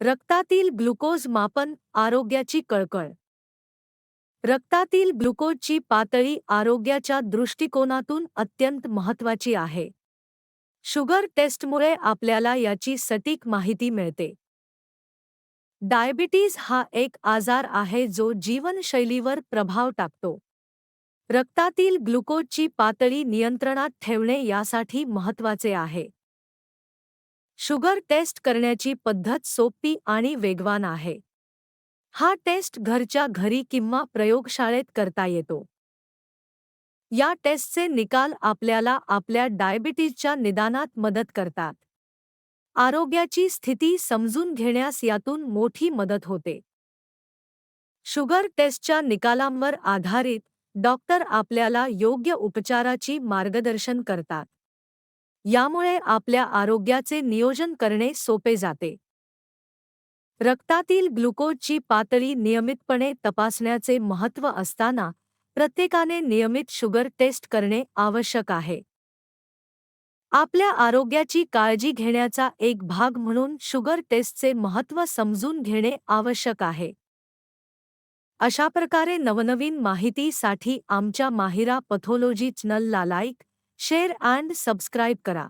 रक्तातील ग्लुकोज मापन आरोग्याची कळकळ. रक्तातील ग्लुकोजची पातळी आरोग्याच्या दृष्टिकोनातून अत्यंत महत्त्वाची आहे. शुगर टेस्टमुळे आपल्याला याची सटीक माहिती मिळते. डायबिटीज हा एक आजार आहे जो जीवनशैलीवर प्रभाव टाकतो. रक्तातील ग्लुकोजची पातळी नियंत्रणात ठेवणे यासाठी महत्त्वाचे आहे. शुगर टेस्ट करण्याची पद्धत सोपी आणि वेगवान आहे. हा टेस्ट घरच्या घरी किंवा प्रयोगशाळेत करता येतो. या टेस्टचे निकाल आपल्याला आपल्या डायबिटीजच्या निदानात मदत करतात. आरोग्याची स्थिती समजून घेण्यास यातून मोठी मदत होते. शुगर टेस्टच्या निकालांवर आधारित डॉक्टर आपल्याला योग्य उपचाराची मार्गदर्शन करतात. यामुळे आपल्या आरोग्याचे नियोजन करणे सोपे जाते. रक्तातील ग्लुकोजची पातळी नियमितपणे तपासण्याचे महत्त्व असताना प्रत्येकाने नियमित शुगर टेस्ट करणे आवश्यक आहे. आपल्या आरोग्याची काळजी घेण्याचा एक भाग म्हणून शुगर टेस्टचे महत्त्व समजून घेणे आवश्यक आहे. अशा प्रकारे नवनवीन माहितीसाठी आमच्या माहिरा पथोलॉजी चॅनलला लाईक शेअर अँड सबस्क्राईब करा.